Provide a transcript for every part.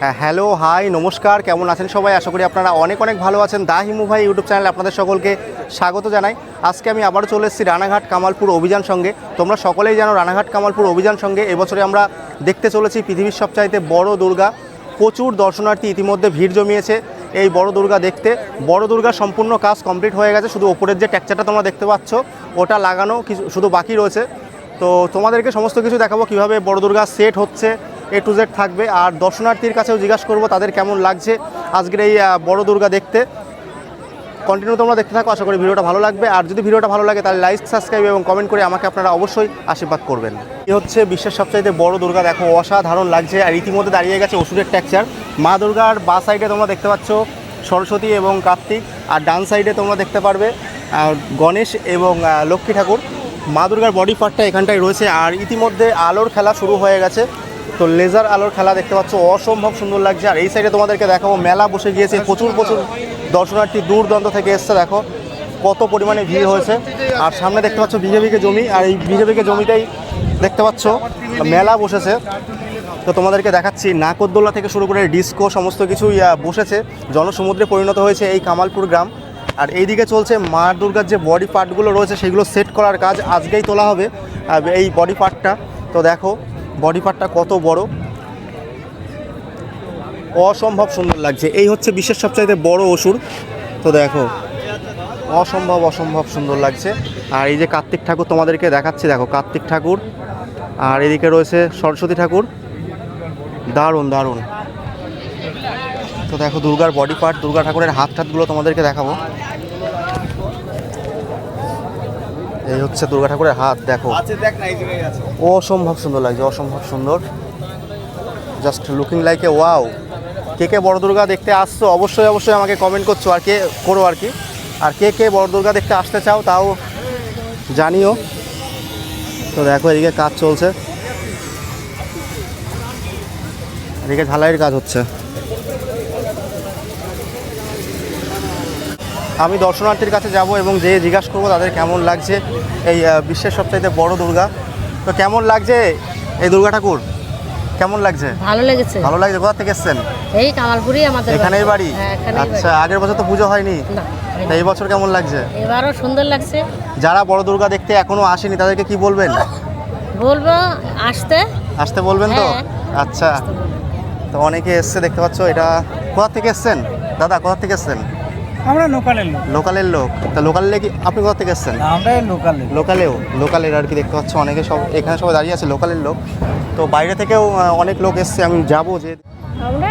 Hello hi নমস্কার, কেমন আছেন সবাই? আশা করি আপনারা অনেক অনেক ভালো আছেন। দা হিমু ভাই ইউটিউব চ্যানেলে আপনাদের সকলকে স্বাগত জানাই। আজকে আমি আবারও চলে এসেছি রানাঘাট কামালপুর অভিযান সঙ্গে। তোমরা সকলেই জানো রানাঘাট কামালপুর অভিযান সঙ্গে। এবছরে আমরা দেখতে চলেছি পৃথিবীর সবচাইতে বড় দুর্গা। প্রচুর দর্শনার্থী ইতিমধ্যে ভিড় জমিয়েছে এই বড় দুর্গা দেখতে। বড় দুর্গার সম্পূর্ণ কাজ কমপ্লিট হয়ে গেছে। শুধু ওপরের যে ট্যাকচারটা তোমরা দেখতে পাচ্ছ, ওটা লাগানো কিছু শুধু বাকি রয়েছে। তো তোমাদেরকে সমস্ত কিছু দেখাবো কীভাবে বড় দুর্গা সেট হচ্ছে এ টু জেড থাকবে। আর দর্শনার্থীর কাছেও জিজ্ঞাসা করব, তাদের কেমন লাগছে আজকের এই বড় দুর্গা দেখতে। কন্টিনিউ তোমরা দেখতে থাকো, আশা করি ভিডিওটা ভালো লাগবে। আর যদি ভিডিওটা ভালো লাগে, তাহলে লাইক সাবস্ক্রাইব এবং কমেন্ট করে আমাকে আপনারা অবশ্যই আশীর্বাদ করবেন। এ হচ্ছে বিশ্বের সবচাইতে বড় দুর্গা। দেখো, অসাধারণ লাগছে। আর ইতিমধ্যে দাঁড়িয়ে গেছে ওষুধের ট্যাকচার মা দুর্গার বা সাইডে তোমরা দেখতে পাচ্ছ সরস্বতী এবং কার্তিক। আর ডান সাইডে তোমরা দেখতে পারবে গণেশ এবং লক্ষ্মী ঠাকুর। মা দুর্গার বডি পার্টটা এখানটায় রয়েছে। আর ইতিমধ্যে আলোর খেলা শুরু হয়ে গেছে। তো লেজার আলোর খেলা দেখতে পাচ্ছ অসম্ভব সুন্দর লাগছে। আর এই সাইডে তোমাদেরকে দেখাবো মেলা বসে গিয়েছে প্রচুর প্রচুর দর্শনার্থী দূর থেকে এসছে দেখো কত পরিমাণে ভিড় হয়েছে। আর সামনে দেখতে পাচ্ছ বিঘে বিঘে জমি আর এই বিঘে বিঘে জমিটাই দেখতে পাচ্ছ মেলা বসেছে। তো তোমাদেরকে দেখাচ্ছি নাকরদোল্লা থেকে শুরু করে ডিস্কো সমস্ত আহ, বসেছে। জনসমুদ্রে পরিণত হয়েছে এই কামালপুর গ্রাম। আর এইদিকে চলছে মা দুর্গার যে বডি পার্টগুলো রয়েছে সেগুলো সেট করার কাজ আজকেই তোলা হবে এই বডি পার্টটা তো দেখো বডি পার্টটা কত বড়? অসম্ভব সুন্দর লাগছে। এই হচ্ছে বিশ্বের সবচাইতে বড় অসুর। তো দেখো, অসম্ভব অসম্ভব সুন্দর লাগছে। আর এই যে কার্তিক ঠাকুর তোমাদেরকে দেখাচ্ছি, দেখো কার্তিক ঠাকুর। আর এদিকে রয়েছে সরস্বতী ঠাকুর। দারুণ দারুণ। তো দেখো দুর্গার বডি পার্ট, দুর্গা ঠাকুরের হাত ঠাতগুলো তোমাদেরকে দেখাবো। এই হচ্ছে দুর্গা ঠাকুরের হাত দেখো। অসম্ভব সুন্দর লাগছে অসম্ভব সুন্দর। Just looking like a wow কে কে বড় দুর্গা দেখতে আসছো অবশ্যই অবশ্যই আমাকে কমেন্ট করছ আর কে করো আর কি। আর কে কে বড় দুর্গা দেখতে আসতে চাও তাও জানিও। তো দেখো এদিকে কাজ চলছে। এদিকে ঝালাইয়ের কাজ হচ্ছে। আমি দর্শনার্থীর কাছে যাব এবং যে জিজ্ঞাসা করব তাদের কেমন লাগছে এই বিশ্বের সবচাইতে বড় দুর্গা। তো কেমন লাগছে এই দুর্গা ঠাকুর? কেমন লাগছে? ভালো লেগেছে। ভালো লাগছে? কোথা থেকে এসছেন? এই কামালপুরি আমাদের এখানেই বাড়ি? হ্যাঁ আচ্ছা আগের বছর তো পুজো হয়নি। না এই বছর কেমন লাগছে? এবারও সুন্দর লাগছে। যারা বড় দুর্গা দেখতে এখনও আসেনি তাদেরকে কি বলবেন? বলব আসতে। আসতে বলবেন তো? হ্যাঁ। আচ্ছা। তো অনেকে এসছে দেখতে পাচ্ছ এটা কোথা থেকে এসছেন? দাদা কোথা থেকে এসছেন? আমরা লোকালের লোক। লোকালের লোক। তা লোকালে কি আপনি কোথা থেকে এসছেন? আমরা লোকালের লোকালেও? লোকালের আর কি দেখতে পাচ্ছ অনেকে সব এখানে সবাই দাঁড়িয়ে আছে লোকালের লোক। তো বাইরে থেকেও অনেক লোক এসছে আমি যাব যে আমরা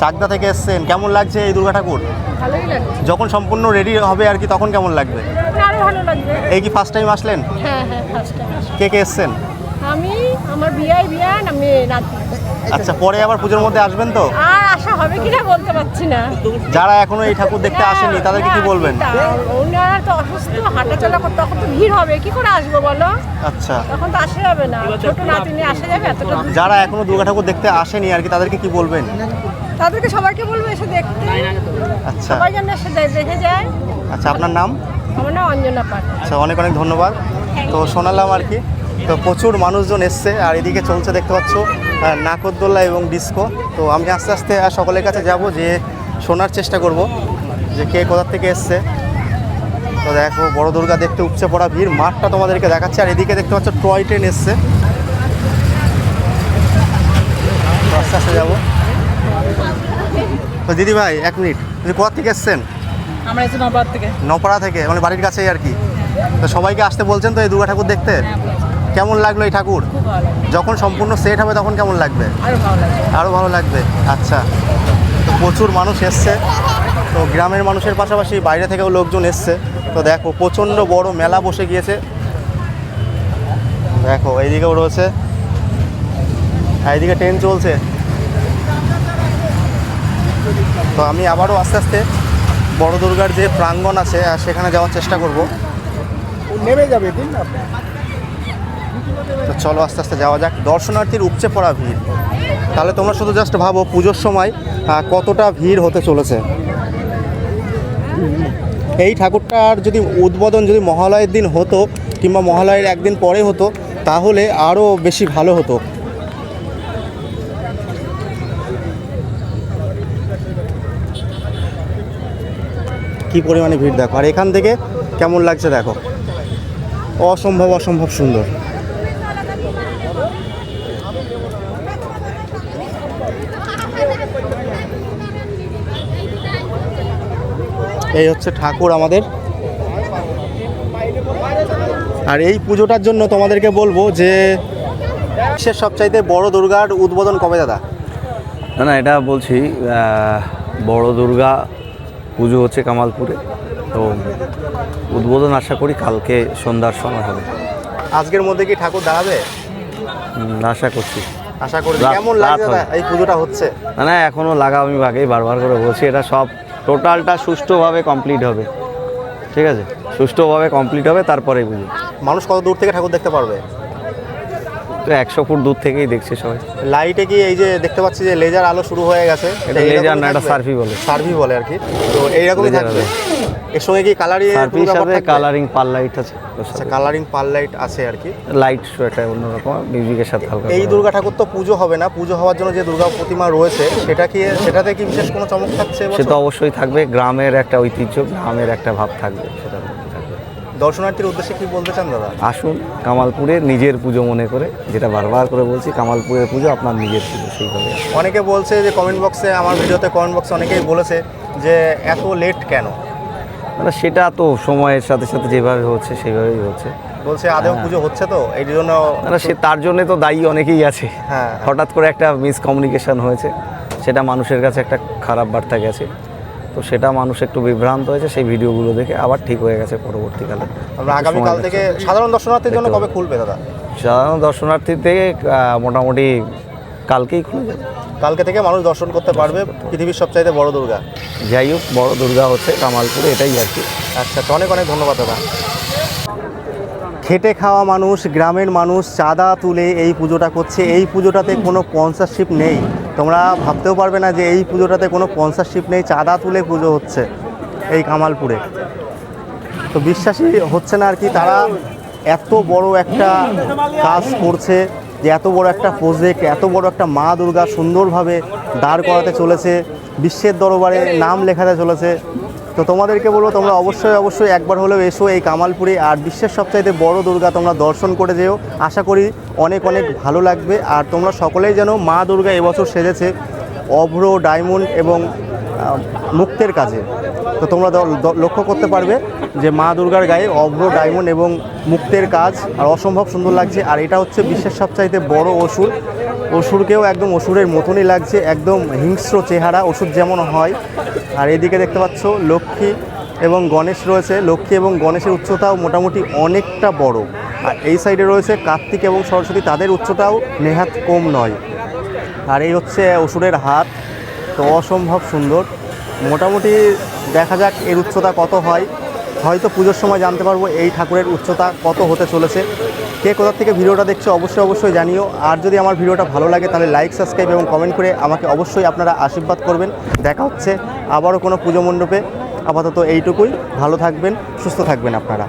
চাকদা। থেকে এসছেন। কেমন লাগছে এই দুর্গা ঠাকুর? ভালোই লাগছে। যখন সম্পূর্ণ রেডি হবে আর কি তখন কেমন লাগবে? আরও ভালো লাগবে। এই কি ফার্স্ট টাইম আসলেন? হ্যাঁ হ্যাঁ ফার্স্ট টাইম কে কে এসছেন? আমি আমার বিয়াই বিয়ান আমি নাতি আচ্ছা পরে আবার পুজোর মধ্যে আসবেন তো? আর আশা হবে কিনা বলতে পারছি না। যারা এখনও এই ঠাকুর দেখতে আসেনি তাদেরকে কি বলবেন? ওনারা তো অসুস্থ হাঁটাচলা করতে তখন তো ভিড় হবে। কি করে আসব বলো? আচ্ছা। তখন তো আসা যাবে না। ছোট নাতি নিয়ে আসা যাবে এতটা যারা এখনও দুর্গা ঠাকুর দেখতে আসেনি আর কি তাদেরকে কি বলবেন? তাদেরকে সবাইকে বলব এসে দেখতে। আচ্ছা। সবাই যেন এসে দেখে যায়। আচ্ছা আপনার নাম? আমার নাম অঞ্জনা পাঠ আচ্ছা অনেক অনেক ধন্যবাদ। তো শোনালাম আর কি। তো প্রচুর মানুষজন এসছে আর এদিকে চলছে দেখতে পাচ্ছ। নাকরদোল্লা এবং ডিস্কো। তো আমি আস্তে আস্তে সকলের কাছে যাব যে শোনার চেষ্টা করব যে কে কোথার থেকে এসছে। তো দেখো বড় দুর্গা দেখতে উপচে পড়া ভিড় মাঠটা তোমাদেরকে দেখাচ্ছে। আর এদিকে দেখতে পাচ্ছ টয় ট্রেন এসছে। আস্তে আস্তে যাব। তো দিদি ভাই এক মিনিট তুমি কোথা থেকে এসছেন? আমরা থেকে। নপাড়া থেকে মানে বাড়ির কাছেই আর কি। তো সবাইকে আসতে বলছেন তো এই দুর্গা ঠাকুর দেখতে? কেমন লাগল এই ঠাকুর? যখন সম্পূর্ণ সেট হবে তখন কেমন লাগবে? আরও ভালো আরও ভালো লাগবে? আচ্ছা। তো প্রচুর মানুষ এসছে। তো গ্রামের মানুষের পাশাপাশি বাইরে থেকেও লোকজন এসছে। তো দেখো প্রচণ্ড বড় মেলা বসে গিয়েছে। দেখো এইদিকেও রয়েছে। এইদিকে ট্রেন চলছে। তো আমি আবারও আস্তে আস্তে বড় দুর্গার যে প্রাঙ্গণ আছে সেখানে যাওয়ার চেষ্টা করব। নেমে যাবে দিন আপনি তো চলো আস্তে আস্তে যাওয়া যাক। দর্শনার্থীর উপচে পড়া ভিড়। তাহলে তোমরা শুধু জাস্ট ভাবো পুজোর সময় কতটা ভিড় হতে চলেছে। এই ঠাকুরটার যদি উদ্বোধন যদি মহালয়ের দিন হতো, কিংবা মহালয়ের একদিন পরে হতো, তাহলে আরও বেশি ভালো হতো। কি পরিমাণে ভিড় দেখো। আর এখান থেকে কেমন লাগছে দেখো। অসম্ভব অসম্ভব সুন্দর। এই হচ্ছে ঠাকুর আমাদের। আর এই পুজোটার জন্য তোমাদেরকে বলব যে বিশ্বের সবচাইতে বড় দুর্গার উদ্বোধন কবে দাদা? না না এটা বলছি বড় দুর্গা পুজো হচ্ছে কামালপুরে। তো উদ্বোধন আশা করি কালকে সন্ধ্যার সময় হবে। আজকের মধ্যে কি ঠাকুর দাঁড়াবে? আশা করছি। আশা করি। কেমন লাগছে এই পুজোটা হচ্ছে? না না এখনও লাগা আমি আগেই বারবার করে বলছি এটা সব টোটালটা সুষ্ঠুভাবে কমপ্লিট হবে। ঠিক আছে? সুষ্ঠুভাবে কমপ্লিট হবে তারপরে বুঝি মানুষ কত দূর থেকে ঠাকুর দেখতে পারবে? একশো ফুট দূর থেকেই দেখছে সবাই। লাইটে কি এই যে দেখতে পাচ্ছি যে লেজার আলো শুরু হয়ে গেছে? এটা লেজার না এটা সার্ফি বলে। সার্ভি বলে আর কি। তো এইরকমই থাকবে? এর সঙ্গে কি কালারিং সার্ফির সাথে কালারিং পার লাইট আছে। আচ্ছা কালারিং পার লাইট আছে আর কি। লাইট শো একটা অন্যরকম মিউজিকের সাথে হালকা এই দুর্গা ঠাকুর তো পুজো হবে না। পুজো হওয়ার জন্য যে দুর্গা প্রতিমা রয়েছে সেটা কি সেটাতে কি বিশেষ কোনো চমক থাকছে সে তো অবশ্যই থাকবে। গ্রামের একটা ঐতিহ্য গ্রামের একটা ভাব থাকবে সেটা দর্শনার্থীর উদ্দেশ্যে কি বলতে চান দাদা? আসুন কামালপুরে নিজের পুজো মনে করে যেটা বারবার করে বলছি কামালপুরের পুজো আপনার নিজের পুজো সেইভাবে। অনেকে বলছে যে কমেন্ট বক্সে আমার ভিডিওতে কমেন্ট বক্সে অনেকেই বলেছে যে এত লেট কেন? মানে সেটা তো সময়ের সাথে সাথে যেভাবে হচ্ছে সেইভাবেই হচ্ছে। বলছে আদেও পুজো হচ্ছে তো? এই জন্য মানে সে তার জন্য তো দায়ী অনেকেই আছে। হ্যাঁ। হঠাৎ করে একটা মিসকমিউনিকেশন হয়েছে সেটা মানুষের কাছে একটা খারাপ বার্তা গেছে। তো সেটা মানুষ একটু বিভ্রান্ত হয়েছে সেই ভিডিওগুলো দেখে আবার ঠিক হয়ে গেছে পরবর্তীকালে। আমরা আগামীকাল থেকে সাধারণ দর্শনার্থীর জন্য কবে খুলবে দাদা? সাধারণ দর্শনার্থী থেকে মোটামুটি কালকেই খুলে যাবে। কালকে থেকে মানুষ দর্শন করতে পারবে পৃথিবীর সবচাইতে বড় দুর্গা। যাই হোক বড় দুর্গা হচ্ছে কামালপুরে এটাই আর কি। আচ্ছা তো অনেক অনেক ধন্যবাদ দাদা। খেটে খাওয়া মানুষ গ্রামের মানুষ চাঁদা তুলে এই পুজোটা করছে। এই পুজোটাতে কোনো স্পন্সারশিপ নেই। তোমরা ভাবতেও পারবে না যে এই পুজোটাতে কোনো স্পন্সারশিপ নেই, চাঁদা তুলে পুজো হচ্ছে এই কামালপুরে। তো বিশ্বাসই হচ্ছে না আর কি, তারা এত বড় একটা কাজ করছে যে এত বড় একটা প্রজেক্ট এত বড় একটা মা দুর্গা সুন্দরভাবে দাঁড় করাতে চলেছে, বিশ্বের দরবারে নাম লেখাতে চলেছে। তো তোমাদেরকে বলব, তোমরা অবশ্যই অবশ্যই একবার হলেও এসো এই কামালপুরে আর বিশ্বের সবচাইতে বড় দুর্গা তোমরা দর্শন করে যেও। আশা করি অনেক অনেক ভালো লাগবে। আর তোমরা সকলেই যেন মা দুর্গা এবছর সেজেছে অভ্র, ডায়মন্ড এবং মুক্তের কাজে। তো তোমরা লক্ষ্য করতে পারবে যে মা দুর্গার গায়ে অভ্র, ডায়মন্ড এবং মুক্তের কাজ আর অসম্ভব সুন্দর লাগছে। আর এটা হচ্ছে বিশ্বের সবচাইতে বড় অসুর। অসুরকেও একদম অসুরের মতনই লাগছে, একদম হিংস্র চেহারা, অসুর যেমন হয় আর এদিকে দেখতে পাচ্ছ লক্ষ্মী এবং গণেশ রয়েছে। লক্ষ্মী এবং গণেশের উচ্চতাও মোটামুটি অনেকটা বড়। আর এই সাইডে রয়েছে কার্তিক এবং সরস্বতী। তাদের উচ্চতাও নেহাত কম নয়। আর এই হচ্ছে অসুরের হাত। তো অসম্ভব সুন্দর। মোটামুটি দেখা যাক এর উচ্চতা কত হয়। হয়তো পুজোর সময় জানতে পারব এই ঠাকুরের উচ্চতা কত হতে চলেছে। কে কোথা থেকে ভিডিওটা দেখছ অবশ্যই অবশ্যই জানিও। আর যদি আমার ভিডিওটা ভালো লাগে তাহলে লাইক সাবস্ক্রাইব এবং কমেন্ট করে আমাকে অবশ্যই আপনারা আশীর্বাদ করবেন। দেখা হচ্ছে আবারও কোনো পুজো মণ্ডপে। আপাতত এইটুকুই। ভালো থাকবেন, সুস্থ থাকবেন আপনারা।